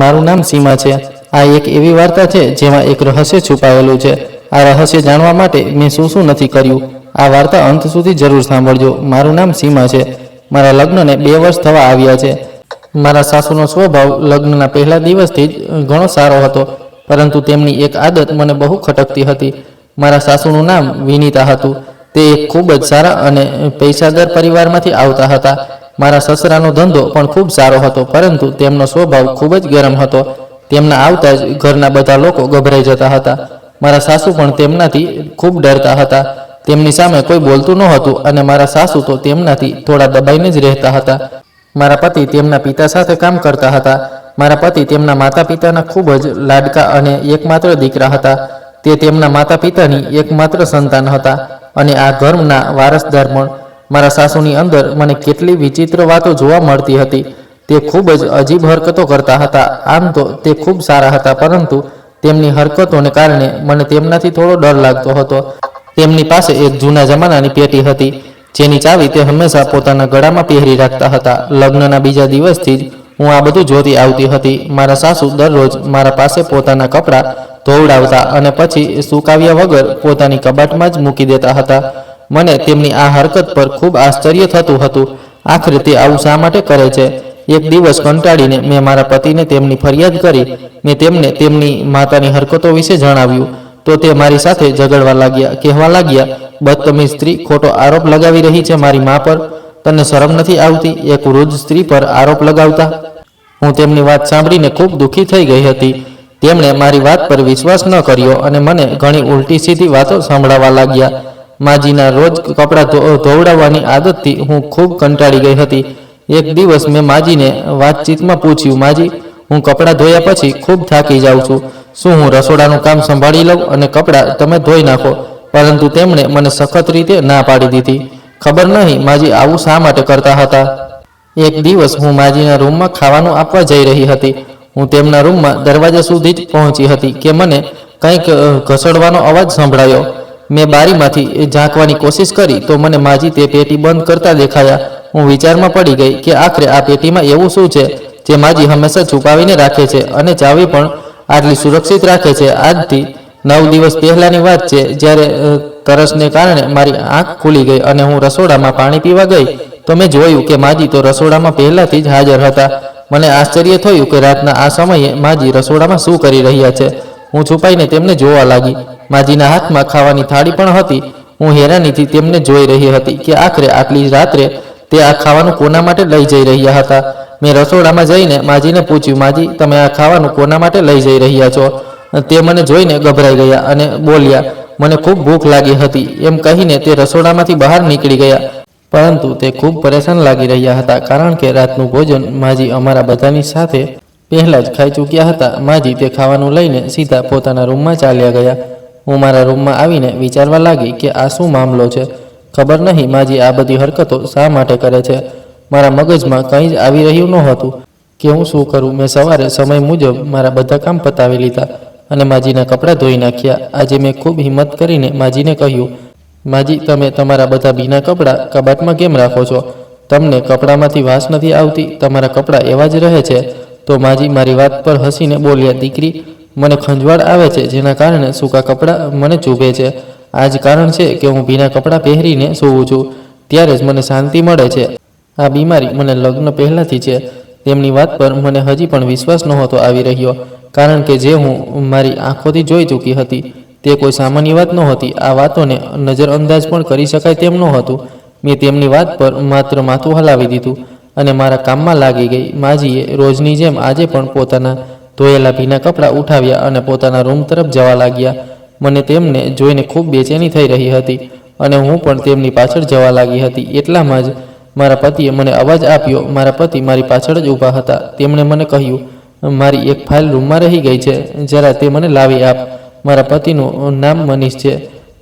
મારું નામ સીમા છે. આ એક એવી વાર્તા છે જેમાં એક રહસ્ય છુપાયેલું છે. આ રહસ્ય જાણવા માટે મેં શું શું નથી કર્યું? આ વાર્તા અંત સુધી જરૂર સાંભળજો. મારું નામ સીમા છે. મારા લગ્નને બે વર્ષ થવા આવ્યા છે. મારા સાસુનો સ્વભાવ લગ્નના પહેલા દિવસથી જ ઘણો સારો હતો, પરંતુ તેમની એક આદત મને બહુ ખટકતી હતી. મારા સાસુનું નામ વિનીતા હતું. તે એક ખૂબ જ સારા અને પૈસાદાર પરિવારમાંથી આવતા હતા. મારા સસરાનો ધંધો પણ ખૂબ સારો હતો, પરંતુ તેમનો સ્વભાવ ખૂબ જ ગરમ હતો. તેમના આવતા જ ઘરના બધા લોકો ગભરાઈ જતા હતા. મારા સાસુ પણ તેમનાથી ખૂબ ડરતા હતા. તેમની સામે કોઈ બોલતું નહોતું અને મારા સાસુ તો તેમનાથી થોડા દબાઈને જ રહેતા હતા. મારા પતિ તેમના પિતા સાથે કામ કરતા હતા. મારા પતિ તેમના માતા પિતાના ખૂબ જ લાડકા અને એકમાત્ર દીકરા હતા. તે તેમના માતા પિતાની એકમાત્ર સંતાન હતા અને આ ધર્મના વારસદાર પણ મારા સાસુની અંદર મને કેટલી વિચિત્ર વાતો જોવા મળતી હતી. તે ખૂબ જ અજીબ હરકતો કરતા હતા. આમ તો તે ખૂબ સારા હતા, પરંતુ તેમની હરકતોને કારણે મને તેમનાથી થોડો ડર લાગતો હતો. તેમની પાસે એક જૂના જમાનાની પેટી હતી, જેની ચાવી તે હંમેશા પોતાના ગળામાં પહેરી રાખતા હતા. લગ્નના બીજા દિવસથી જ હું આ બધું જોતી આવતી હતી. મારા સાસુ દરરોજ મારા પાસે પોતાના કપડાં ધોવડાવતા અને પછી સુકાવ્યા વગર પોતાની કબાટમાં જ મૂકી દેતા હતા. મને તેમની આ હરકત પર ખૂબ આશ્ચર્ય થતું હતું. આખરે તે આવું શા માટે કરે છે? એક દિવસ કંટાળીને મેં મારા પતિને તેમની ફરિયાદ કરી. મેં તેમને તેમની માતાની હરકતો વિશે જણાવ્યું. તો તે મારી સાથે ઝઘડવા લાગ્યા, કહેવા લાગ્યા, બદતમીઝ સ્ત્રી ખોટો આરોપ લગાવી રહી છે મારી મા પર. તને શરમ નથી આવતી? એક વૃદ્ધ સ્ત્રી પર આરોપ લગાવતા. હું તેમની વાત સાંભળીને ખૂબ દુઃખી થઈ ગઈ હતી. તેમણે મારી વાત પર વિશ્વાસ ન કર્યો અને મને ઘણી ઉલટી સીધી વાતો સંભળાવા લાગ્યા. માજીના રોજ કપડાં ધોવડાવવાની આદતથી હું ખૂબ કંટાળી ગઈ હતી. એક દિવસ મેં માજીને વાતચીતમાં પૂછ્યું, માજી, હું કપડાં ધોયા પછી ખૂબ થાકી જાઉં છું. શું હું રસોડાનું કામ સંભાળી લઉં અને કપડાં તમે ધોઈ નાખો? પરંતુ તેમણે મને સખત રીતે ના પાડી દીધી. ખબર નહીં માજી આવું શા માટે કરતા હતા. એક દિવસ હું માજીના રૂમમાં ખાવાનું આપવા જઈ રહી હતી. હું તેમના રૂમમાં દરવાજા સુધી જ પહોંચી હતી કે મને કંઈક ઘસડવાનો અવાજ સંભળાયો. મેં બારીમાંથી ઝાંકવાની કોશિશ કરી તો મને માજી તે પેટી બંધ કરતા દેખાયા. હું વિચારમાં પડી ગઈ કે આખરે આ પેટીમાં એવું શું છે જે માજી હંમેશા છુપાવીને રાખે છે અને ચાવી પણ આટલી સુરક્ષિત રાખે છે. આજથી નવ દિવસ પહેલાની વાત છે, જ્યારે તરસને કારણે મારી આંખ ખુલી ગઈ અને હું રસોડામાં પાણી પીવા ગઈ, તો મેં જોયું કે માજી તો રસોડામાં પહેલાથી જ હાજર હતા. મને આશ્ચર્ય થયું કે રાતના આ સમયે માજી રસોડામાં શું કરી રહ્યા છે. હું છુપાઈને તેમને જોવા લાગી. માજીના હાથમાં ખાવાની થાળી પણ હતી. હું હેરાનીથી તેમને જોઈ રહી હતી કે આખરે આટલી રાત્રે તે આ ખાવાનું કોના માટે લઈ જઈ રહ્યા હતા. મેં રસોડામાં જઈને માજીને પૂછ્યું, માજી, તમે આ ખાવાનું કોના માટે લઈ જઈ રહ્યા છો? તે મને જોઈને ગભરાઈ ગયા અને બોલ્યા, મને ખૂબ ભૂખ લાગી હતી. એમ કહીને તે રસોડામાંથી બહાર નીકળી ગયા. પરંતુ તે ખૂબ પરેશાન લાગી રહ્યા હતા, કારણ કે રાતનું ભોજન માજી અમારા બધાની સાથે પહેલાં જ ખાઈ ચૂક્યા હતા. માજી તે ખાવાનું લઈને સીધા પોતાના રૂમમાં ચાલ્યા ગયા. હું મારા રૂમમાં આવીને વિચારવા લાગી કે આ શું મામલો છે? ખબર નહીં માજી આ બધી હરકતો શા માટે કરે છે? મારા મગજમાં કંઈ જ આવી રહ્યું નહોતું કે હું શું કરું? મેં સવારે સમય મુજબ મારા બધા કામ પતાવી લીધા અને માજીના કપડાં ધોઈ નાખ્યા. આજે મેં ખૂબ હિંમત કરીને માજીને કહ્યું, માજી, તમે તમારા બધા ભીના કપડાં કબાટમાં કેમ રાખો છો? તમને કપડામાંથી વાસ નથી આવતી, તમારા કપડાં એવા જ રહે છે. તો માજી મારી વાત પર હસીને બોલ્યા, દીકરી મને ખંજવાળ આવે છે, જેના કારણે સૂકા કપડાં મને ચૂભે છે. આ જ કારણ છે કે હું ભીના કપડાં પહેરીને સૂવું છું. ત્યારે જ મને શાંતિ મળે છે. આ બીમારી મને લગ્ન પહેલાંથી છે. તેમની વાત પર મને હજી પણ વિશ્વાસ નહોતો આવી રહ્યો, કારણ કે જે હું મારી આંખોથી જોઈ ચૂકી હતી, તે કોઈ સામાન્ય વાત નહોતી. આ વાતોને નજરઅંદાજ પણ કરી શકાય તેમ નહોતું. મેં તેમની વાત પર માત્ર માથું હલાવી દીધું અને મારા કામમાં લાગી ગઈ. માજીએ રોજની જેમ આજે પણ પોતાના ધોયેલા ભીના કપડાં ઉઠાવ્યા અને પોતાના રૂમ તરફ જવા લાગ્યા. મને તેમને જોઈને ખૂબ બેચેની થઈ રહી હતી અને હું પણ તેમની પાછળ જવા લાગી હતી. એટલામાં જ મારા પતિએ મને અવાજ આપ્યો, મારા પતિ મારી પાછળ જ ઊભા હતા. તેમણે મને કહ્યું, મારી એક ફાઇલ રૂમમાં રહી ગઈ છે. જરા તે મને લાવી આપ. મારા પતિનું નામ મનીષ છે.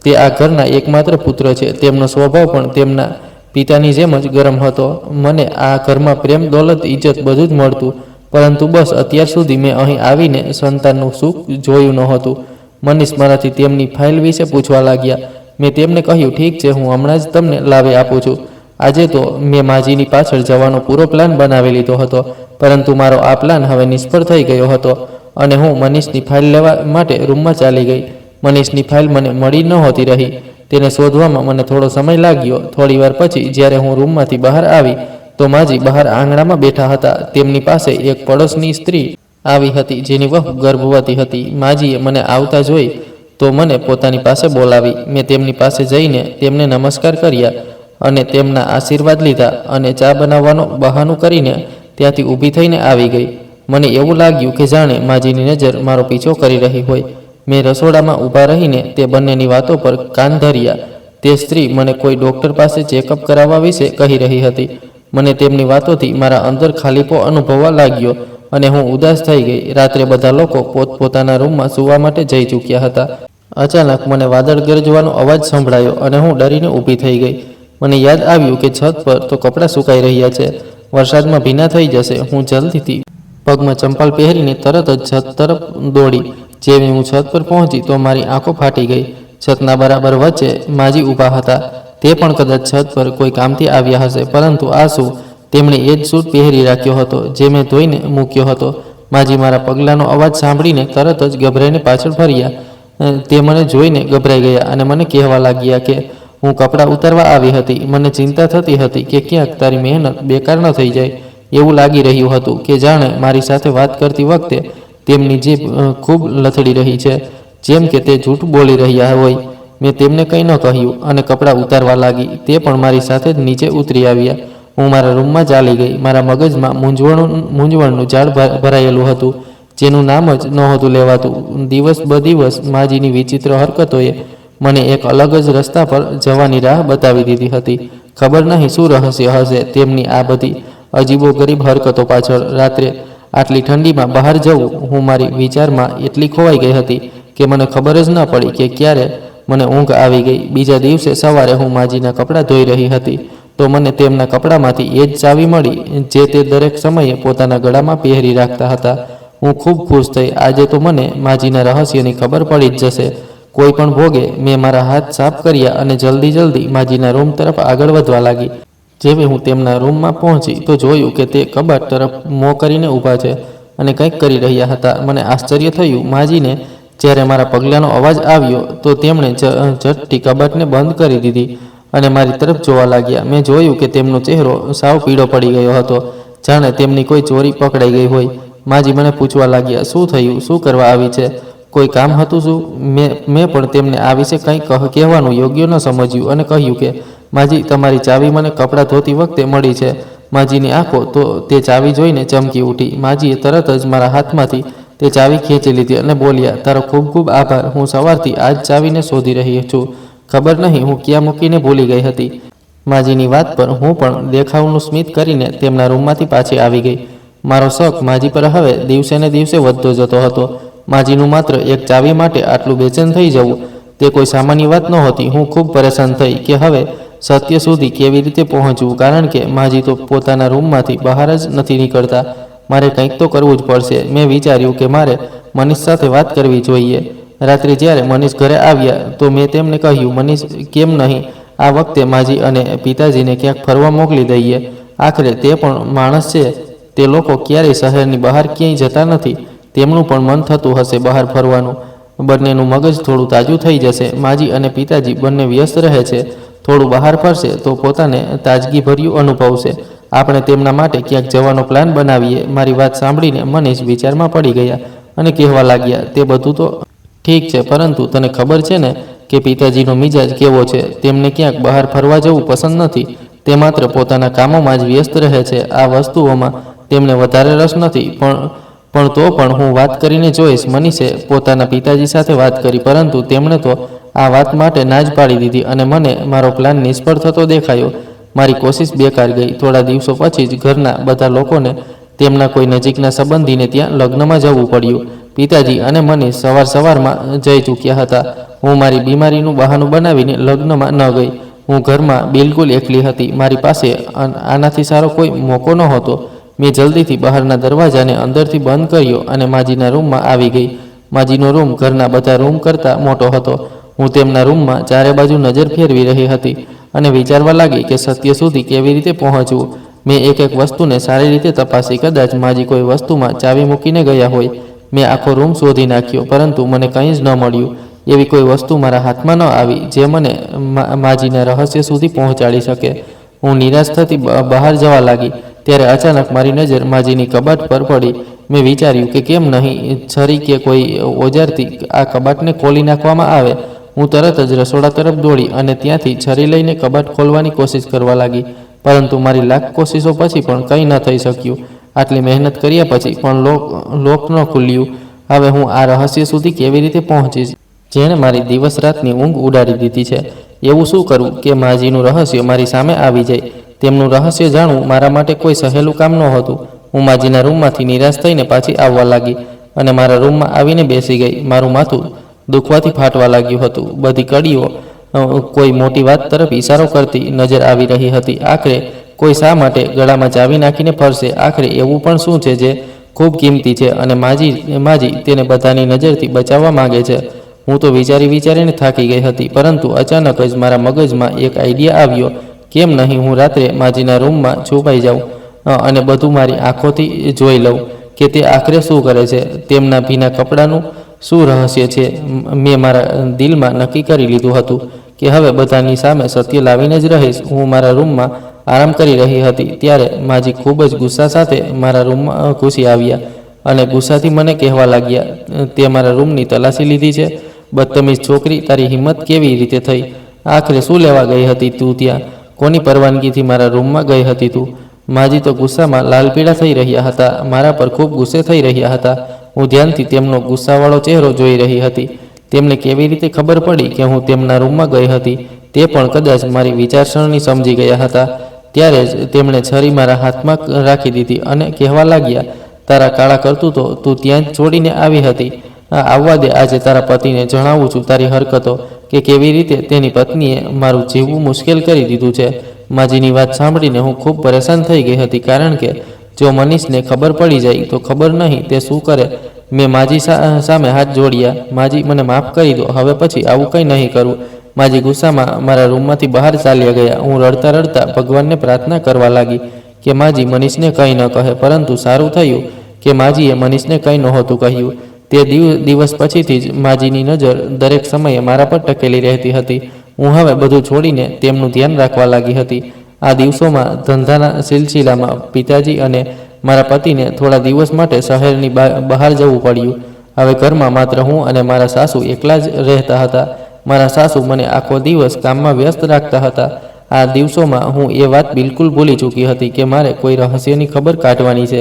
તે આ ઘરના એકમાત્ર પુત્ર છે. તેમનો સ્વભાવ પણ તેમના પિતાની જેમ જ ગરમ હતો. મને આ ઘરમાં પ્રેમ, દોલત ઇજ્જત બધું જ મળતું. પરંતુ બસ અત્યાર સુધી મેં અહીં આવીને સંતાનનું સુખ જોયું નહોતું. મનીષ મારાથી તેમની ફાઇલ વિશે પૂછવા લાગ્યા. મેં તેમને કહ્યું, ઠીક છે, હું હમણાં જ તમને લાવી આપું છું. આજે તો મેં માજીની પાછળ જવાનો પૂરો પ્લાન બનાવી લીધો હતો, પરંતુ મારો આ પ્લાન હવે નિષ્ફળ થઈ ગયો હતો અને હું મનીષની ફાઇલ લેવા માટે રૂમમાં ચાલી ગઈ. મનીષની ફાઇલ મને મળી નહોતી રહી. તેને શોધવામાં મને થોડો સમય લાગ્યો. થોડીવાર પછી જ્યારે હું રૂમમાંથી બહાર આવી તો માજી બહાર આંગણામાં બેઠા હતા. તેમની પાસે એક પડોશની સ્ત્રી આવી હતી, જેની વહુ ગર્ભવતી હતી. માજીએ મને આવતા જોઈ તો મને પોતાની પાસે બોલાવી. મેં તેમની પાસે જઈને તેમને નમસ્કાર કર્યા અને તેમના આશીર્વાદ લીધા અને ચા બનાવવાનો બહાનું કરીને ત્યાંથી ઊભી થઈને આવી ગઈ. મને એવું લાગ્યું કે જાણે માજીની નજર મારો પીછો કરી રહી હોય. મેં રસોડામાં ઊભા રહીને તે બંનેની વાતો પર કાન ધર્યા. તે સ્ત્રી મને કોઈ ડૉક્ટર પાસે ચેકઅપ કરાવવા વિશે કહી રહી હતી. મને તેમની વાતોથી મારા અંદર ખાલીપો અનુભવવા લાગ્યો અને હું ઉદાસ થઈ ગઈ. રાત્રે બધા લોકો પોતપોતાના રૂમમાં સૂવા માટે જઈ ચૂક્યા હતા. અચાનક મને વાદળ ગરજવાનો અવાજ સંભળાયો અને હું ડરીને ઊભી થઈ ગઈ. મને યાદ આવ્યું કે છત પર તો કપડાં સુકાઈ રહ્યા છે. વરસાદમાં ભીના થઈ જશે. હું જલ્દીથી પગમાં ચંપલ પહેરીને તરત જ છત તરફ દોડી. જેવી હું છત પર પહોંચી તો મારી આંખો ફાટી ગઈ. છતના બરાબર વચ્ચે માજી ઊભા હતા. તે પણ કદાચ છત પર કોઈ કામથી આવ્યા હશે, પરંતુ આ શું તેમણે એ જ સૂટ પહેરી રાખ્યો હતો, જે મેં ધોઈને મૂક્યો હતો. માજી મારા પગલાંનો અવાજ સાંભળીને તરત જ ગભરાઈને પાછળ ફર્યા. તે મને જોઈને ગભરાઈ ગયા અને મને કહેવા લાગ્યા કે, હું કપડાં ઉતારવા આવી હતી. મને ચિંતા થતી હતી કે ક્યાંક તારી મહેનત બેકાર ન થઈ જાય. એવું લાગી રહ્યું હતું કે જાણે મારી સાથે વાત કરતી વખતે તેમની જીભ ખૂબ લથડી રહી છે, જેમ કે તે જૂઠ બોલી રહ્યા હોય. મેં તેમને કંઈ ન કહ્યું અને કપડાં ઉતારવા લાગી. તે પણ મારી સાથે જ નીચે ઉતરી આવ્યા. હું મારા રૂમમાં ચાલી ગઈ. મારા મગજમાં મૂંઝવણ, મૂંઝવણનું ઝાડ ભરાયેલું હતું, જેનું નામ જ નહોતું લેવાતું. દિવસ બ માજીની વિચિત્ર હરકતોએ મને એક અલગ જ રસ્તા પર જવાની રાહ બતાવી દીધી હતી. ખબર નહીં શું રહસ્ય હશે તેમની આ બધી અજીબો ગરીબ હરકતો પાછળ. રાત્રે આટલી ઠંડીમાં બહાર જવું હું મારી વિચારમાં એટલી ખોવાઈ ગઈ હતી કે મને ખબર જ ન પડી કે ક્યારે મને ઊંઘ આવી ગઈ. બીજા દિવસે સવારે હું માજીના કપડાં ધોઈ રહી હતી. તો મને તેમના કપડામાંથી એ જ ચાવી મળી, જે તે દરેક સમયે પોતાના ગળામાં પહેરી રાખતા હતા. હું ખૂબ ખુશ થઈ. આજે તો મને માજીના રહસ્યની ખબર પડી જ જશે. કોઈ પણ ભોગે મેં મારા હાથ સાફ કર્યા અને જલ્દી જલ્દી માજીના રૂમ તરફ આગળ વધવા લાગી. જેવી હું તેમના રૂમમાં પહોંચી, તો જોયું કે તે કબાટ તરફ મોં કરીને ઊભા છે અને કંઈક કરી રહ્યા હતા. મને આશ્ચર્ય થયું. માજીને જ્યારે મારા પગલાંનો અવાજ આવ્યો તો તેમણે ઝટથી કબાટને બંધ કરી દીધી અને મારી તરફ જોવા લાગ્યા. મેં જોયું કે તેમનો ચહેરો સાવ પીળો પડી ગયો હતો. જાણે તેમની કોઈ ચોરી પકડાઈ ગઈ હોય. માજી મને પૂછવા લાગ્યા, શું થયું? શું કરવા આવી છે? કોઈ કામ હતું શું? મેં મેં પણ તેમને આ વિશે કંઈ કહ, કહેવાનું યોગ્ય ન સમજ્યું અને કહ્યું કે, માજી, તમારી ચાવી મને કપડાં ધોતી વખતે મળી છે. માજીની આંખો તો તે ચાવી જોઈને ચમકી ઉઠી. માજીએ તરત જ મારા હાથમાંથી તે ચાવી ખેંચી લીધી અને બોલ્યા, તારો ખૂબ ખૂબ આભાર. હું સવારથી આ જ ચાવીને શોધી રહી છું. ખબર નહીં હું ક્યાં મૂકીને ભૂલી ગઈ હતી. માજીની વાત પર હું પણ દેખાવનું સ્મિત કરીને તેમના રૂમમાંથી પાછી આવી ગઈ. મારો શોખ માજી પર હવે દિવસે ને દિવસે વધતો જતો હતો. માજીનું માત્ર એક ચાવી માટે આટલું બેચેન થઈ જવું, તે કોઈ સામાન્ય વાત નહોતી. હું ખૂબ પરેશાન થઈ કે હવે સત્ય સુધી કેવી રીતે પહોંચવું? કારણ કે માજી તો પોતાના રૂમમાંથી બહાર જ નથી નીકળતા. મારે કંઈક તો કરવું જ પડશે. મેં વિચાર્યું કે મારે મનીષ સાથે વાત કરવી જોઈએ. રાત્રે જ્યારે મનીષ ઘરે આવ્યા, તો મેં તેમને કહ્યું, મનીષ, કેમ નહીં? આ વખતે માજી અને પિતાજીને ક્યાંક ફરવા મોકલી દઈએ. આખરે તે પણ માણસ છે. તે લોકો ક્યારેય શહેરની બહાર ક્યાંય જતા નથી. તેમનું પણ મન થતું હશે બહાર ફરવાનું. બંનેનું મગજ થોડું તાજું થઈ જશે. માજી અને પિતાજી બંને વ્યસ્ત રહે છે. થોડું બહાર ફરશે તો પોતાને તાજગીભર્યું અનુભવશે. આપણે તેમના માટે ક્યાંક જવાનો પ્લાન બનાવીએ. મારી વાત સાંભળીને મનીષ વિચારમાં પડી ગયા અને કહેવા લાગ્યા, તે બધું તો ઠીક છે, પરંતુ તને ખબર છે ને કે પિતાજીનો મિજાજ કેવો છે? તેમને ક્યાંક બહાર ફરવા જવું પસંદ નથી. તે માત્ર પોતાના કામોમાં જ વ્યસ્ત રહે છે. આ વસ્તુઓમાં તેમને વધારે રસ નથી. પણ પણ તો પણ હું વાત કરીને જોઈશ. મનીષે પોતાના પિતાજી સાથે વાત કરી, પરંતુ તેમણે તો આ વાત માટે ના જ પાડી દીધી અને મને મારો પ્લાન નિષ્ફળ થતો દેખાયો. મારી કોશિશ બેકાર ગઈ. થોડા દિવસો પછી જ ઘરના બધા લોકોને તેમના કોઈ નજીકના સંબંધીને ત્યાં લગ્નમાં જવું પડ્યું. પિતાજી અને મને સવાર સવારમાં જઈ ચૂક્યા હતા. હું મારી બીમારીનું બહાનું બનાવીને લગ્નમાં ન ગઈ. હું ઘરમાં બિલકુલ એકલી હતી. મારી પાસે આનાથી સારો કોઈ મોકો નહોતો. મેં જલ્દીથી બહારના દરવાજાને અંદરથી બંધ કર્યો અને માજીના રૂમમાં આવી ગઈ. માજીનો રૂમ ઘરના બધા રૂમ કરતાં મોટો હતો. હું તેમના રૂમમાં ચારે બાજુ નજર ફેરવી રહી હતી અને વિચારવા લાગી કે સત્ય સુધી કેવી રીતે પહોંચવું? મેં એક એક વસ્તુને સારી રીતે તપાસી, કદાચ માજી કોઈ વસ્તુમાં ચાવી મૂકીને ગયા હોય. મેં આખો રૂમ શોધી નાખ્યો, પરંતુ મને કંઈ જ ન મળ્યું. એવી કોઈ વસ્તુ મારા હાથમાં ન આવી જે મને માજીના રહસ્ય સુધી પહોંચાડી શકે. હું નિરાશ થતી બહાર જવા લાગી. ત્યારે અચાનક મારી નજર માજીની કબાટ પર પડી. મેં વિચાર્યું કે કેમ નહીં, છરી કે કોઈ ઓજારથી આ કબાટને ખોલી નાખવામાં આવે? હું તરત જ રસોડા તરફ દોડી અને ત્યાંથી છરી લઈને કબાટ ખોલવાની કોશિશ કરવા લાગી. પરંતુ મારી લાખ કોશિશો પછી પણ કંઈ ન થઈ શક્યું. આટલી મહેનત કર્યા પછી પણ લોક ન ખુલ્યું. હવે હું આ રહસ્ય સુધી કેવી રીતે પહોંચીશ? જેણે મારી દિવસ રાતની ઊંઘ ઉડાડી દીધી છે. એવું શું કરું કે માજીનું રહસ્ય મારી સામે આવી જાય? તેમનું રહસ્ય જાણવું મારા માટે કોઈ સહેલું કામ નહોતું. હું માજીના રૂમમાંથી નિરાશ થઈને પાછી આવવા લાગી અને મારા રૂમમાં આવીને બેસી ગઈ. મારું માથું દુખવાથી ફાટવા લાગ્યું હતું. બધી કડીઓ કોઈ મોટી વાત તરફ ઈશારો કરતી નજર આવી રહી હતી. આખરે કોઈ શા માટે ગળામાં ચાવી નાખીને ફરશે? આખરે એવું પણ શું છે જે ખૂબ કિંમતી છે અને માજી માજી તેને બધાની નજરથી બચાવવા માંગે છે? હું તો વિચારી વિચારીને થાકી ગઈ હતી, પરંતુ અચાનક જ મારા મગજમાં એક આઈડિયા આવ્યો. કેમ નહીં, હું રાત્રે માજીના રૂમમાં છુપાઈ જાઉં અને બધું મારી આંખોથી જોઈ લઉં કે તે આખરે શું કરે છે? તેમના ભીના કપડાનું શું રહસ્ય છે? મેં મારા દિલમાં નક્કી કરી લીધું હતું કે હવે બધાની સામે સત્ય લાવીને જ રહીશ. હું મારા રૂમમાં આરામ કરી રહી હતી ત્યારે માજી ખૂબ જ ગુસ્સા સાથે મારા રૂમમાં ઘૂસી આવ્યા અને ગુસ્સાથી મને કહેવા લાગ્યા તે મારા રૂમની તલાશી લીધી છે. બદતમીઝ છોકરી તારી હિંમત કેવી રીતે થઈ? આખરે શું લેવા ગઈ હતી તું ત્યાં? કોની પરવાનગીથી મારા રૂમમાં ગઈ હતી તું? માજી તો ગુસ્સામાં લાલ પીળા થઈ રહ્યા હતા, મારા પર ખૂબ ગુસ્સે થઈ રહ્યા હતા. હું ધ્યાનથી તેમનો ગુસ્સાવાળો ચહેરો જોઈ રહી હતી. તેમને કેવી રીતે ખબર પડી કે હું તેમના રૂમમાં ગઈ હતી, તે પણ કદાચ મારી વિચારસરણી સમજી ગયા હતા. ત્યારે જ તેમણે છરી મારા હાથમાં રાખી દીધી અને કહેવા લાગ્યા, તારા કાળા કરતું તો તું ત્યાં જ છોડીને આવી હતી. આ આવવા દે, આજે તારા પતિને જણાવું છું તારી હરકતો, કે કેવી રીતે તેની પત્નીએ મારું જીવવું મુશ્કેલ કરી દીધું છે. માજીની વાત સાંભળીને હું ખૂબ પરેશાન થઈ ગઈ હતી, કારણ કે જો મનીષને ખબર પડી જાય તો ખબર નહીં તે શું કરે. મેં માજી સામે હાથ જોડ્યા. માજી, મને માફ કરી દો. હવે પછી આવું કંઈ નહીં કરવું માજી ગુસ્સામાં મારા રૂમમાંથી બહાર ચાલ્યા ગયા. હું રડતા રડતા ભગવાનને પ્રાર્થના કરવા લાગી કે માજી મનીષને કંઈ ન કહે. પરંતુ સારું થયું કે માજીએ મનીષને કંઈ નહોતું કહ્યું. તે દિવ- દિવસ પછીથી જ માજીની નજર દરેક સમયે મારા પર ટકેલી રહેતી હતી. હું હવે બધું છોડીને તેમનું ધ્યાન રાખવા લાગી હતી. આ દિવસોમાં ધંધાના સિલસિલામાં પિતાજી અને મારા પતિને થોડા દિવસ માટે શહેરની બહાર જવું પડ્યું. હવે ઘરમાં માત્ર હું અને મારા સાસુ એકલા જ રહેતા હતા. મારા સાસુ મને આખો દિવસ કામમાં વ્યસ્ત રાખતા હતા. આ દિવસોમાં હું એ વાત બિલકુલ ભૂલી ચૂકી હતી કે મારે કોઈ રહસ્યની ખબર કાઢવાની છે.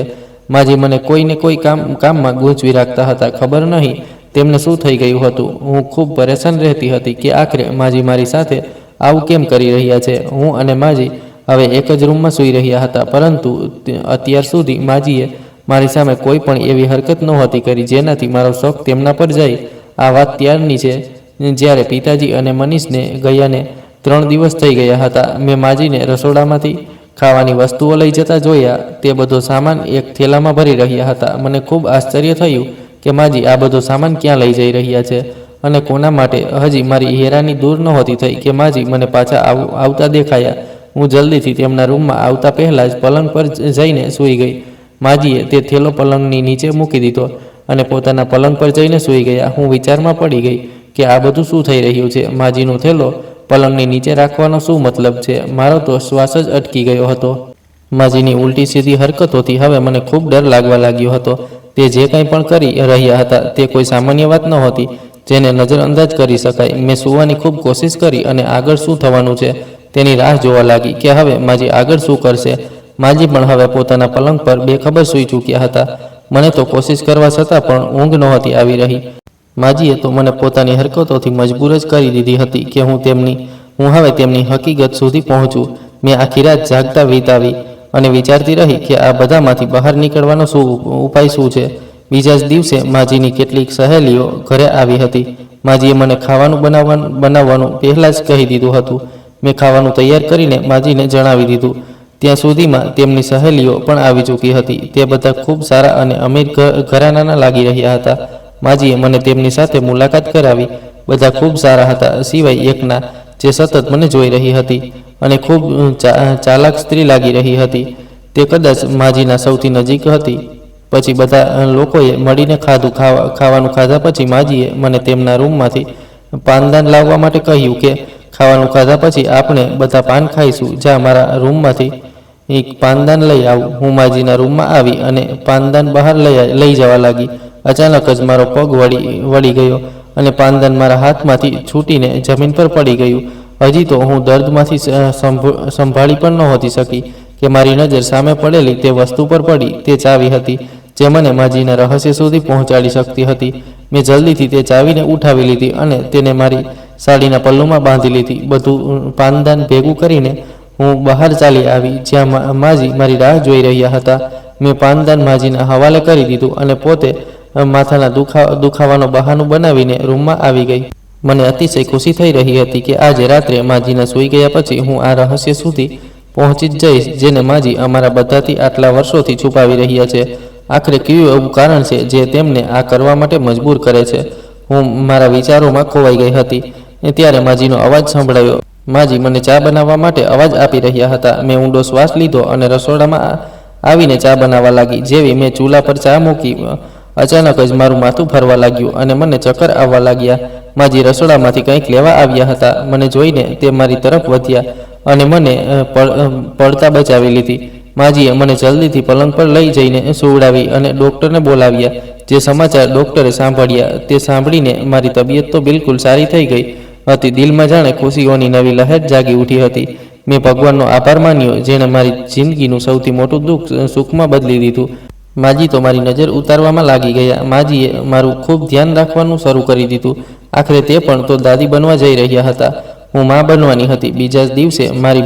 માજી મને કોઈને કોઈ કામ, કામમાં ગૂંચવી રાખતા હતા. ખબર નહીં તેમને શું થઈ ગયું હતું. હું ખૂબ પરેશાન રહેતી હતી કે આખરે માજી મારી સાથે આવું કેમ કરી રહ્યા છે? હું અને માજી હવે એક જ રૂમમાં સૂઈ રહ્યા હતા, પરંતુ અત્યાર સુધી માજીએ મારી સામે કોઈ પણ એવી હરકત નહોતી કરી જેનાથી મારો શોખ તેમના પર જાય. આ વાત ત્યારની છે, જ્યારે પિતાજી અને મનીષને ગયાને ત્રણ દિવસ થઈ ગયા હતા, મેં માજીને રસોડામાંથી ખાવાની વસ્તુઓ લઈ જતા જોયા, તે બધો સામાન એક થેલામાં ભરી રહ્યા હતા. મને ખૂબ આશ્ચર્ય થયું કે માજી આ બધો સામાન ક્યાં લઈ જઈ રહ્યા છે અને કોના માટે? હજી મારી હેરાની દૂર નહોતી થઈ કે માજી મને પાછા આવ- આવતા દેખાયા. હું જલ્દીથી તેમના રૂમમાં આવતા પહેલાં જ પલંગ પર જઈને સૂઈ ગઈ. માજીએ તે થેલો પલંગની નીચે મૂકી દીધો અને પોતાના પલંગ પર જઈને સૂઈ ગયા. હું વિચારમાં પડી ગઈ કે આ બધું શું થઈ રહ્યું છે? માજીનો થેલો પલંગની નીચે રાખવાનો શું મતલબ છે? મારો તો શ્વાસ જ અટકી ગયો હતો. માજીની ઉલટી સીધી હરકતોથી હવે મને ખૂબ ડર લાગવા લાગ્યો હતો. તે જે કંઈ પણ કરી રહ્યા હતા તે કોઈ સામાન્ય વાત નહોતી જેને નજરઅંદાજ કરી શકાય. મેં સૂવાની ખૂબ કોશિશ કરી અને આગળ શું થવાનું છે? તેની રાહ જોવા લાગી કે હવે માજી આગળ શું કરશે? માજી પણ હવે પોતાના પલંગ પર બેખબર સૂઈ ચૂક્યા હતા. મને તો કોશિશ કરવા છતાં પણ ઊંઘ નહોતી આવી રહી. માજીએ તો મને પોતાની હરકતોથી મજબૂર જ કરી દીધી હતી કે હું તેમની, હું હવે તેમની હકીકત સુધી પહોંચું. મેં આખી રાત જાગતા વિતાવી અને વિચારતી રહી કે આ બધામાંથી બહાર નીકળવાનો શું ઉપાય શું છે? બીજા જ દિવસે માજીની કેટલીક સહેલીઓ ઘરે આવી હતી. માજીએ મને ખાવાનું બનાવવાનું બનાવવાનું પહેલાં જ કહી દીધું હતું. મેં ખાવાનું તૈયાર કરીને માજીને જણાવી દીધું. ત્યાં સુધીમાં તેમની સહેલીઓ પણ આવી ચૂકી હતી. તે બધા ખૂબ સારા અને અમીર ઘરાનાના લાગી રહ્યા હતા. માજીએ મને તેમની સાથે મુલાકાત કરાવી. બધા ખૂબ સારા હતા, સિવાય એકના, જે સતત મને જોઈ રહી હતી અને ખૂબ ચાલાક સ્ત્રી લાગી રહી હતી. તે કદાચ માજીના સૌથી નજીક હતી. પછી બધા લોકોએ મળીને ખાધું, ખાવા, ખાવાનું ખાધા પછી માજીએ મને તેમના રૂમમાંથી પાનદાન લાવવા માટે કહ્યું કે ખાવાનું ખાધા પછી આપણે બધા પાન ખાઈશું. જા, મારા રૂમમાંથી એક પાનદાન લઈ આવું. હું માજીના રૂમમાં આવી અને પાનદાન બહાર લઈ લઈ જવા લાગી. અચાનક જ મારો પગ વળી વળી ગયો અને પાનદાન મારા હાથમાંથી છૂટીને જમીન પર પડી ગયું. હજી તો હું દર્દમાંથી સંભાળી પણ નહોતી શકી કે મારી નજર સામે પડેલી તે વસ્તુ પર પડી. તે ચાવી હતી જે મને માજીના રહસ્ય સુધી પહોંચાડી શકતી હતી. મેં જલ્દીથી તે ચાવીને ઉઠાવી લીધી અને તેને મારી સાડીના પલ્લુમાં બાંધી લીધી. બધું પાનદાન ભેગું કરીને હું બહાર ચાલી આવી, જ્યાં માજી મારી રાહ જોઈ રહ્યા હતા. મેં પાનદાન માજીના હવાલે કરી દીધું અને પોતે માથાના દુખા, દુખાવાનો બહાનું બનાવીને રૂમમાં આવી ગઈ. મને અતિશય ખુશી થઈ રહી હતી કે આજે રાત્રે માજીના સૂઈ ગયા પછી હું આ રહસ્ય સુધી પહોંચી જ જઈશ, જેને માજી અમારા બધાથી આટલા વર્ષોથી છુપાવી રહ્યા છે. આખરે કયું એવું કારણ છે જે તેમને આ કરવા માટે મજબૂર કરે છે? હું મારા વિચારોમાં ખોવાઈ ગઈ હતી. ત્યારે માજીનો અવાજ સંભળાયો. માજી મને ચા બનાવવા માટે અવાજ આપી રહ્યા હતા. મેં ઊંડો શ્વાસ લીધો અને રસોડામાં આવીને ચા બનાવવા લાગી, જેવી મેં ચૂલા પર ચા મૂકી અચાનક જ મારું માથું ફરવા લાગ્યું અને મને ચક્કર આવવા લાગ્યા. માજી રસોડામાંથી કંઈક લેવા આવ્યા હતા. મને જોઈને તે મારી તરફ વધ્યા અને મને પડ- પડતા બચાવી લીધી. માજીએ મને જલ્દીથી પલંગ પર લઈ જઈને સુવડાવી અને ડૉક્ટરને બોલાવ્યા. જે સમાચાર ડૉક્ટરે સાંભળ્યા તે સાંભળીને મારી તબિયત તો બિલકુલ સારી થઈ ગઈ. હતી. દિલમાં જાણે ખુશીઓની નવી લહેર જાગી ઉઠી હતી. મેં ભગવાનનો આભાર માન્યો, જેણે મારી જિંદગીનું સૌથી મોટું દુઃખ સુખમાં બદલી દીધું. માજી તો મારી નજર ઉતારવામાં લાગી ગયા. માજીએ મારું ખૂબ ધ્યાન રાખવાનું શરૂ કરી દીધું. આખરે તે પણ તો દાદી બનવા જઈ રહ્યા હતા. હું મા બનવાની હતી. બીજા દિવસે મારી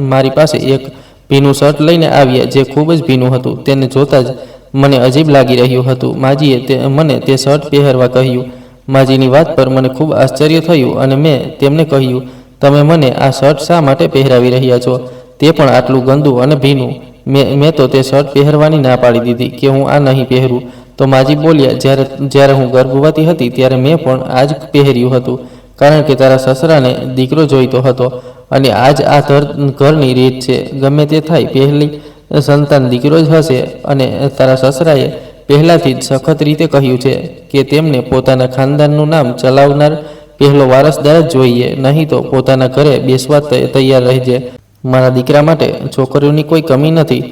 મારી પાસે એક ભીનું શર્ટ લઈને આવ્યા, જે ખૂબ જ ભીનું હતું. તેને જોતાં જ મને અજીબ લાગી રહ્યું હતું. માજીએ તે, મને તે શર્ટ પહેરવા કહ્યું માજીની વાત પર મને ખૂબ આશ્ચર્ય થયું અને મેં તેમને કહ્યું, તમે મને આ શર્ટ શા માટે પહેરાવી રહ્યા છો? તે પણ આટલું ગંદુ અને ભીનું. મેં મેં તો તે શર્ટ પહેરવાની ના પાડી દીધી કે હું આ નહીં પહેરું. તો માજી બોલ્યા, જ્યારે જ્યારે હું ગર્ભવતી હતી ત્યારે મેં પણ આ જ પહેર્યું હતું, કારણ કે તારા સસરાને દીકરો જોઈતો હતો અને આજ આ ઘર, ઘરની રીત છે. ગમે તે થાય, પહેલી સંતાન દીકરો જ હશે અને તારા સસરાએ પહેલાથી જ સખત રીતે કહ્યું છે કે તેમને પોતાના ખાનદાનનું નામ ચલાવનાર પહેલો વારસદાર જ જોઈએ, નહીં તો પોતાના ઘરે બેસવા તૈયાર રહેજે. મારા દીકરા માટે છોકરીઓની કોઈ કમી નથી.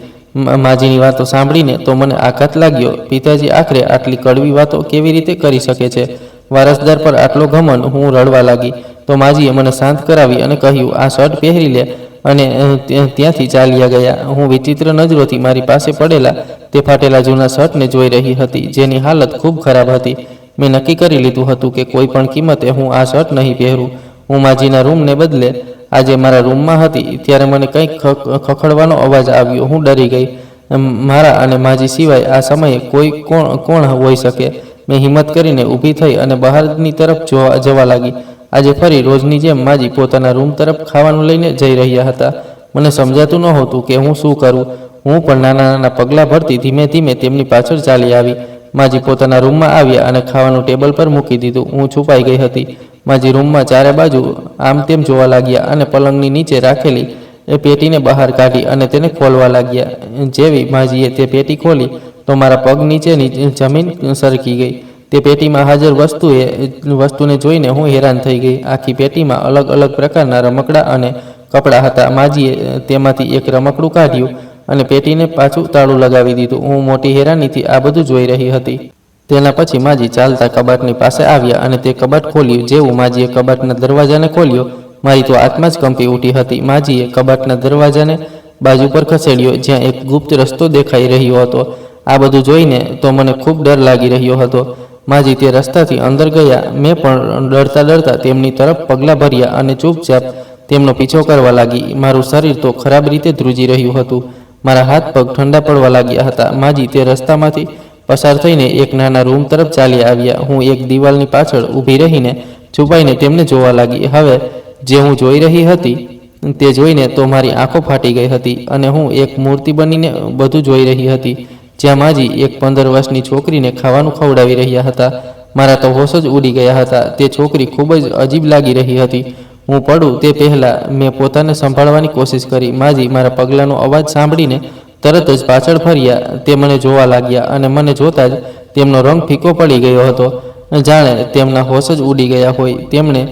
માજીની વાતો સાંભળીને તો મને આઘાત લાગ્યો. પિતાજી, આખરે આટલી કડવી વાતો કેવી રીતે કરી શકે છે? વારસદાર પર આટલો ઘમંડ હું રડવા લાગી. તો માજીએ મને શાંત કરાવી અને કહ્યું, આ શર્ટ પહેરી લે. અને ત્યાંથી ચાલ્યા ગયા. હું વિચિત્ર નજરોથી મારી પાસે પડેલા તે ફાટેલા જૂના શર્ટને જોઈ રહી હતી, જેની હાલત ખૂબ ખરાબ હતી. મેં નક્કી કરી લીધું હતું કે કોઈ પણ કિંમતે હું આ શર્ટ નહીં પહેરું. હું માજીના રૂમને બદલે આજે મારા રૂમમાં હતી, ત્યારે મને કંઈક ખખ- ખખડવાનો અવાજ આવ્યો. હું ડરી ગઈ. મારા અને માજી સિવાય આ સમયે કોઈ કોણ કોણ હોઈ શકે? મેં હિંમત કરીને ઊભી થઈ અને બહારની તરફ જોવા, જવા લાગી. આજે ફરી રોજની જેમ માજી પોતાના રૂમ તરફ ખાવાનું લઈને જઈ રહ્યા હતા. મને સમજાતું નહોતું કે હું શું કરું. હું પણ નાના નાના પગલાં ભરતી ધીમે ધીમે તેમની પાછળ ચાલી આવી. માજી પોતાના રૂમમાં આવ્યા અને ખાવાનું ટેબલ પર મૂકી દીધું. હું છુપાઈ ગઈ હતી. માજી રૂમમાં ચારે બાજુ આમ તેમ જોવા લાગ્યા અને પલંગની નીચે રાખેલી એ પેટીને બહાર કાઢી અને તેને ખોલવા લાગ્યા. જેવી માજીએ તે પેટી ખોલી તો મારા પગ નીચેની જમીન સરકી ગઈ. તે પેટીમાં હાજર વસ્તુએ, વસ્તુને જોઈને હું હેરાન થઈ ગઈ. આખી પેટીમાં અલગ અલગ પ્રકારના રમકડા અને કપડાં હતા. માજીએ તેમાંથી એક રમકડું કાઢ્યું. અને પેટીને પાછું તાળું લગાવી દીધું. હું મોટી હેરાનીથી આ બધું જોઈ રહી હતી. તેના પછી માજી ચાલતા કબાટની પાસે આવ્યા અને તે કબાટ ખોલ્યું. જેવું માજીએ કબાટના દરવાજાને ખોલ્યો, મારી તો આત્મા જ કંપી ઉઠી હતી. માજીએ કબાટના દરવાજાને બાજુ પર ખસેડ્યો, જ્યાં એક ગુપ્ત રસ્તો દેખાઈ રહ્યો હતો. આ બધું જોઈને તો મને ખૂબ ડર લાગી રહ્યો હતો. માજી તે રસ્તાથી અંદર ગયા. મેં પણ ડરતા ડરતા તેમની તરફ પગલાં ભર્યા અને ચૂપચાપ તેમનો પીછો કરવા લાગી. મારું શરીર તો ખરાબ રીતે ધ્રુજી રહ્યું હતું. મારા હાથ પગ ઠંડા પડવા લાગ્યા હતા. માજી તે રસ્તામાંથી પસાર થઈને એક નાના રૂમ તરફ ચાલી આવ્યા. હું એક દિવાલની પાછળ ઊભી રહીને છુપાઈને તેમને જોવા લાગી. હવે જે હું જોઈ રહી હતી, તે જોઈને તો મારી આંખો ફાટી ગઈ હતી અને હું એક મૂર્તિ બનીને બધું જોઈ રહી હતી. જ્યાં માજી એક પંદર વર્ષની છોકરીને ખાવાનું ખવડાવી રહ્યા હતા. મારા તો હોશ જ ઉડી ગયા હતા. તે છોકરી ખૂબ જ અજીબ લાગી રહી હતી. હું પડું તે પહેલાં મેં પોતાને સંભાળવાની કોશિશ કરી. માજી, મારા પગલાંનો અવાજ સાંભળીને તરત જ પાછળ ફર્યા. તે મને જોવા લાગ્યા અને મને જોતા જ તેમનો રંગ ફીકો પડી ગયો હતો. જાણે તેમના હોશ જ ઉડી ગયા હોય. તેમણે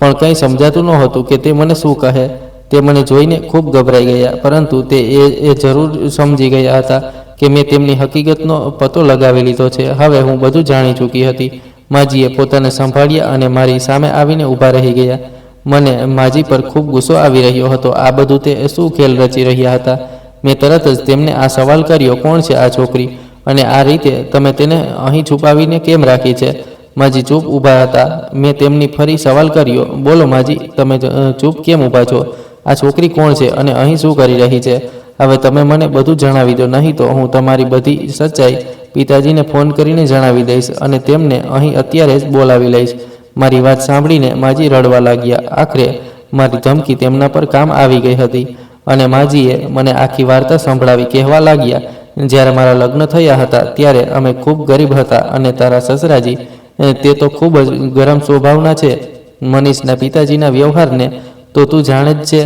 પણ કંઈ સમજાતું નહોતું કે તે મને શું કહે. તે મને જોઈને ખૂબ ગભરાઈ ગયા, પરંતુ તે એ એ જરૂર સમજી ગયા હતા કે મેં તેમની હકીકતનો પતો લગાવી લીધો છે. હવે હું બધું જાણી ચૂકી હતી. માજીએ પોતાને સંભાળ્યા અને મારી સામે આવીને ઊભા રહી ગયા. મને માજી પર ખૂબ ગુસ્સો આવી રહ્યો હતો. આ બધું તે શું ખેલ રચી રહ્યા હતા? મેં તરત જ તેમને આ સવાલ કર્યો, કોણ છે આ છોકરી? અને આ રીતે તમે તેને અહીં છુપાવીને કેમ રાખી છે? માજી ચૂપ ઊભા હતા. મેં તેમની ફરી સવાલ કર્યો, બોલો માજી, તમે ચૂપ કેમ ઊભા છો? આ છોકરી કોણ છે અને અહીં શું કરી રહી છે? હવે તમે મને બધું જણાવી દો, નહીં તો હું તમારી બધી સચ્ચાઈ પિતાજીને ફોન કરીને જણાવી દઈશ અને તેમને અહીં અત્યારે જ બોલાવી લઈશ. મારી વાત સાંભળીને માજી રડવા લાગ્યા. આખરે મારી ધમકી તેમના પર કામ આવી ગઈ હતી અને માજીએ મને આખી વાર્તા સંભળાવી કહેવા લાગ્યા. જ્યારે મારા લગ્ન થયા હતા ત્યારે અમે ખૂબ ગરીબ હતા અને તારા સસરાજી તે તો ખૂબ જ ગરમ સ્વભાવના છે. મનીષના પિતાજીના વ્યવહારને તો તું જાણે જ છે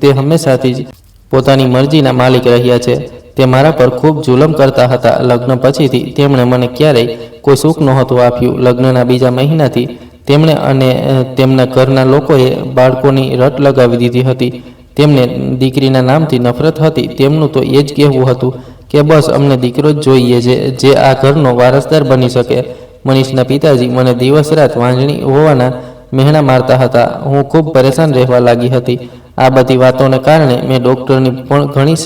તે હંમેશાથી જ પોતાની મરજીના માલિક રહ્યા છે. તે મારા પર ખૂબ જુલમ કરતા હતા. લગ્ન પછીથી તેમણે મને ક્યારેય કોઈ સુખ નહોતું આપ્યું. લગ્નના બીજા મહિનાથી તેમણે અને તેમના ઘરના લોકોએ બાળકોની રટ લગાવી દીધી હતી. તેમને દીકરીના નામથી નફરત હતી. તેમનું તો એ જ કહેવું હતું કે, બસ, અમને દીકરો જ જોઈએ છે, જે આ ઘરનો વારસદાર બની શકે. મનીષના પિતાજી મને દિવસ રાત વાંજણી હોવાના મહેણા મારતા હતા. હું ખૂબ પરેશાન રહેવા લાગી હતી. આ બધી વાતોને કારણે મેં ડૉક્ટરની પણ ઘણી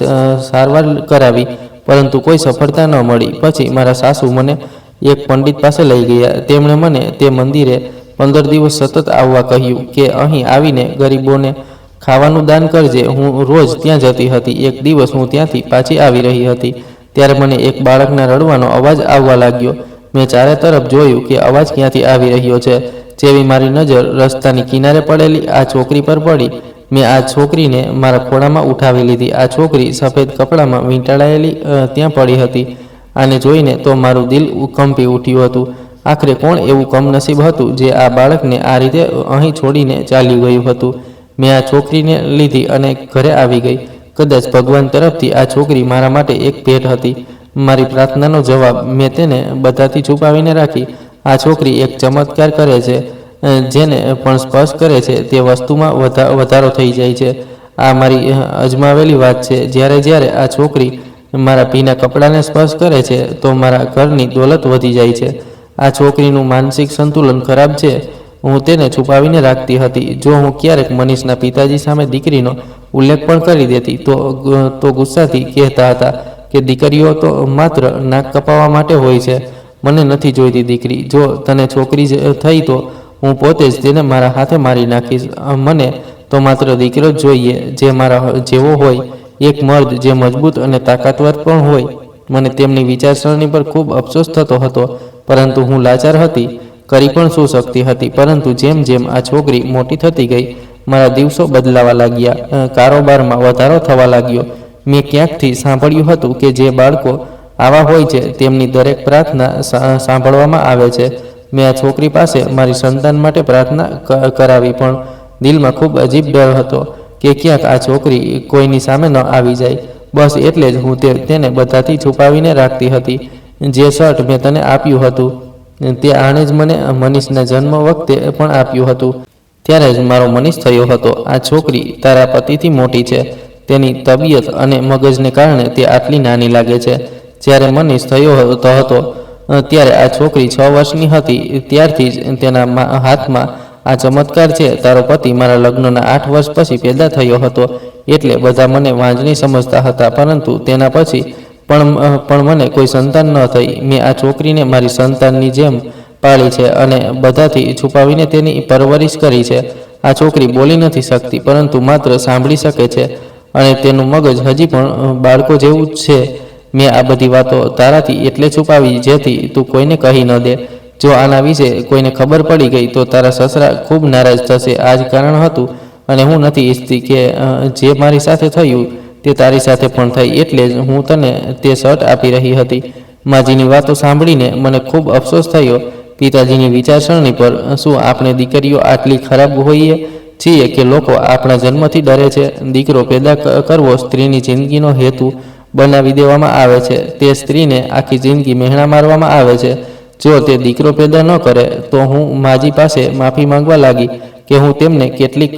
સારવાર કરાવી, પરંતુ કોઈ સફળતા ન મળી. પછી મારા સાસુ મને એક પંડિત પાસે લઈ ગયા. તેમણે મને તે મંદિરે પંદર દિવસ સતત આવવા કહ્યું કે અહીં આવીને ગરીબોને ખાવાનું દાન કરજે, હું રોજ ત્યાં જતી હતી. એક દિવસ હું ત્યાંથી પાછી આવી રહી હતી. ત્યારે મને એક બાળકના રડવાનો અવાજ આવવા લાગ્યો. મેં ચારે તરફ જોયું કે અવાજ ક્યાંથી આવી રહ્યો છે. જેવી મારી નજર રસ્તાની કિનારે પડેલી આ છોકરી પર પડી. મેં આ છોકરીને મારા ખોળામાં ઉઠાવી લીધી. આ છોકરી સફેદ કપડામાં વીંટાળાયેલી ત્યાં પડી હતી. આને જોઈને તો મારું દિલ કંપી ઉઠ્યું હતું. આખરે કોણ એવું કમનસીબ હતું જે આ બાળકને આ રીતે અહીં છોડીને ચાલ્યું ગયું હતું? મેં આ છોકરીને લીધી અને ઘરે આવી ગઈ. કદાચ ભગવાન તરફથી આ છોકરી મારા માટે એક ભેટ હતી. મારી પ્રાર્થનાનો જવાબ મેં તેને બધાથી છુપાવીને રાખી. આ છોકરી એક ચમત્કાર કરે છે જેને પણ સ્પર્શ કરે છે તે વસ્તુમાં વધા- વધારો થઈ જાય છે. આ મારી અજમાવેલી વાત છે. જ્યારે જ્યારે આ છોકરી મારા પીના કપડાને સ્પર્શ કરે છે, તો મારા ઘરની દોલત વધી જાય છે. આ છોકરીનું માનસિક સંતુલન ખરાબ છે. હું તેને છુપાવીને રાખતી હતી. જો હું ક્યારેક મનીષના પિતાજી સામે દીકરીનો ઉલ્લેખ પણ કરી દેતી, તો તો ગુસ્સાથી કહેતા હતા કે દીકરીઓ તો માત્ર નાક કપાવવા માટે હોય છે. મને નથી જોઈતી દીકરી. જો તને છોકરી થઈ તો હું પોતે જ તેને મારા હાથે મારી નાખીશ. મને તો માત્ર દીકરો જ જોઈએ. જે મારા જેવો હોય, એક મર્દ જે મજબૂત અને તાકાતવર પણ હોય. મને તેમની વિચારસરણી પર ખૂબ અફસોસ થતો હતો. પરંતુ હું લાચાર હતી, કરી પણ શું શકતી હતી? પરંતુ જેમ જેમ આ છોકરી મોટી થતી ગઈ, મારા દિવસો બદલાવા લાગ્યા કારોબારમાં વધારો થવા લાગ્યો. મેં ક્યાંકથી સાંભળ્યું હતું કે જે બાળકો આવા હોય છે, તેમની દરેક પ્રાર્થના સાંભળવામાં આવે છે. મેં આ છોકરી પાસે મારી સંતાન માટે પ્રાર્થના કરાવી, પણ દિલમાં ખૂબ અજીબ ડર હતો કે ક્યાંક આ છોકરી કોઈની સામે ન આવી જાય. બસ એટલે જ હું તેને બધાથી છુપાવીને રાખતી હતી. જે શર્ટ મેં તને આપ્યું હતું, તે આણે જ મને મનીષના જન્મ વખતે પણ આપ્યું હતું. ત્યારે જ મારો મનીષ થયો હતો, આ છોકરી તારા પતિથી મોટી છે, તેની તબિયત અને મગજને કારણે તે આટલી નાની લાગે છે. જ્યારે મનીષ થયો હતો હતો, ત્યારે આ છોકરી છ વર્ષની હતી, ત્યારથી જ તેના હાથમાં આ ચમત્કાર છે, તારો પતિ મારા લગ્નના આઠ વર્ષ પછી પેદા થયો હતો. એટલે બધા મને વાંજણી સમજતા હતા, પરંતુ તેના પછી પણ પણ મને કોઈ સંતાન ન થઈ. મેં આ છોકરીને મારી સંતાનની જેમ પાળી છે અને બધાથી છુપાવીને તેની પરવરિશ કરી છે. આ છોકરી બોલી નથી શકતી, પરંતુ માત્ર સાંભળી શકે છે અને તેનું મગજ હજી પણ બાળકો જેવું જ છે. મેં આ બધી વાતો તારાથી એટલે છુપાવી, જેથી તું કોઈને કહી ન દે. જો આના વિશે કોઈને ખબર પડી ગઈ, તો તારા સસરા ખૂબ નારાજ થશે. આ જ કારણ હતું અને હું નથી ઈચ્છતી કે જે મારી સાથે થયું તે તારી સાથે પણ થઈ એટલે જ હું તને તે શર્ટ આપી રહી હતી. માજીની વાતો સાંભળીને મને ખૂબ અફસોસ થયો. પિતાજીની વિચારસરણી પર શું આપણે દીકરીઓ આટલી ખરાબ હોઈએ છીએ કે લોકો આપણા જન્મથી ડરે છે? દીકરો પેદા કરવો સ્ત્રીની જિંદગીનો હેતુ બનાવી દેવામાં આવે છે. તે સ્ત્રીને આખી જિંદગી મહેણા મારવામાં આવે છે. જો તે દીકરો પેદા ન કરે, તો હું માજી પાસે માફી માંગવા લાગી કે હું તેમને કેટલીક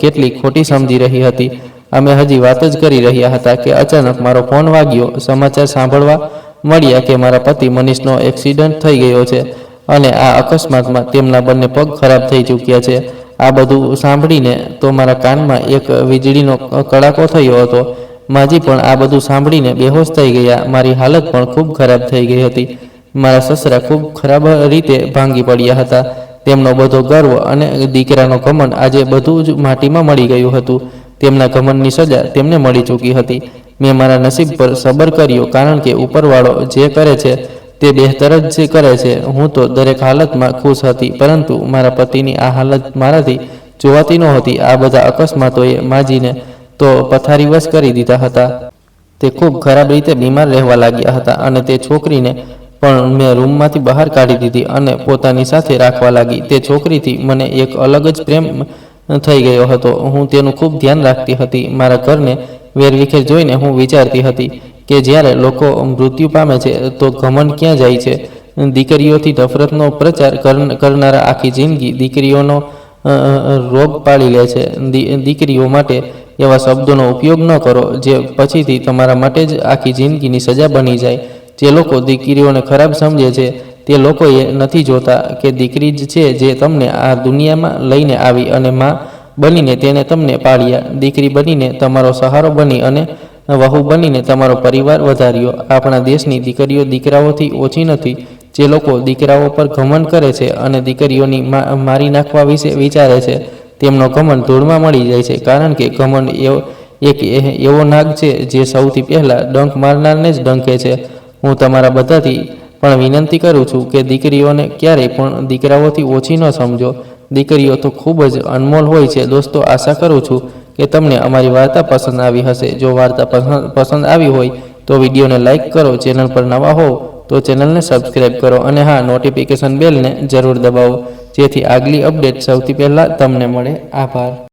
કેટલી ખોટી સમજી રહી હતી. અમે હજી વાત જ કરી રહ્યા હતા કે અચાનક મારો ફોન વાગ્યો, સમાચાર સાંભળવા મળ્યા કે મારા પતિ મનીષનો એક્સિડન્ટ થઈ ગયો છે અને આ અકસ્માતમાં તેમના બંને પગ ખરાબ થઈ ચૂક્યા છે. આ બધું સાંભળીને તો મારા કાનમાં એક વીજળીનો કડાકો થયો હતો. માજી પણ આ બધું સાંભળીને બેહોશ થઈ ગયા. મારી હાલત પણ ખૂબ ખરાબ થઈ ગઈ હતી. મારા સસરા ખૂબ ખરાબ રીતે ભાંગી પડ્યા હતા. તેમનો બધો ગર્વ અને દીકરાનો કમન આજે બધું જ માટીમાં મળી ગયું હતું. તેમના ઘમંડની સજા તેમને મળી ચૂકી હતી. મેં મારા નસીબ પર સબર કર્યો કારણ કે ઉપરવાળો જે કરે છે તે બહેતર જ કરે છે. હું તો દરેક હાલતમાં ખુશ હતી, પરંતુ મારા પતિની આ હાલત મારાથી જોવાતી નહોતી. આ બધા અકસ્માતોએ માજીને તો પથારીવશ કરી દીધા હતા. તે ખૂબ ખરાબ રીતે બીમાર રહેવા લાગ્યા હતા અને તે છોકરીને પણ મેં રૂમમાંથી બહાર કાઢી દીધી અને પોતાની સાથે રાખવા લાગી. તે છોકરીથી મને એક અલગ જ પ્રેમ થઈ ગયો હતો. હું તેનું ખૂબ ધ્યાન રાખતી હતી. મારા ઘરને વેરવિખેર જોઈને હું વિચારતી હતી કે જ્યારે લોકો મૃત્યુ પામે છે, તો ઘમંડ ક્યાં જાય છે? દીકરીઓથી નફરતનો પ્રચાર કર- કરનારા આખી જિંદગી દીકરીઓનો રોગ પાડી લે છે. દીકરીઓ માટે એવા શબ્દોનો ઉપયોગ ન કરો, જે પછીથી તમારા માટે જ આખી જિંદગીની સજા બની જાય. જે લોકો દીકરીઓને ખરાબ સમજે છે તે લોકોએ નથી જોતા કે દીકરી જ છે જે તમને આ દુનિયામાં લઈને આવી અને માં બનીને તેને તમને પાળ્યા. દીકરી બનીને તમારો સહારો બની અને વહુ બનીને તમારો પરિવાર વધાર્યો. આપણા દેશની દીકરીઓ દીકરાઓથી ઓછી નથી. જે લોકો દીકરાઓ પર ઘમંડ કરે છે અને દીકરીઓની મારી નાખવા વિશે વિચારે છે, તેમનો ઘમંડ ધૂળમાં મળી જાય છે. કારણ કે ઘમંડ એવો, એક એ- એવો નાગ છે જે સૌથી પહેલાં ડંખ મારનારને જ ડંકે છે. હું તમારા બધાથી પણ વિનંતી કરું છું કે દીકરીઓને ક્યારેય પણ દીકરાઓથી ઓછી ન સમજો. દીકરીઓ તો ખૂબ જ અનમોલ હોય છે. દોસ્તો, આશા કરું છું કે તમને અમારી વાર્તા પસંદ આવી હશે. જો વાર્તા પસંદ આવી હોય તો વિડીયોને લાઇક કરો, ચેનલ પર નવા હોવ તો ચેનલને સબસ્ક્રાઇબ કરો અને હા, નોટિફિકેશન બેલને જરૂર દબાવો. જેથી આગલી અપડેટ સૌથી પહેલાં તમને મળે. આભાર.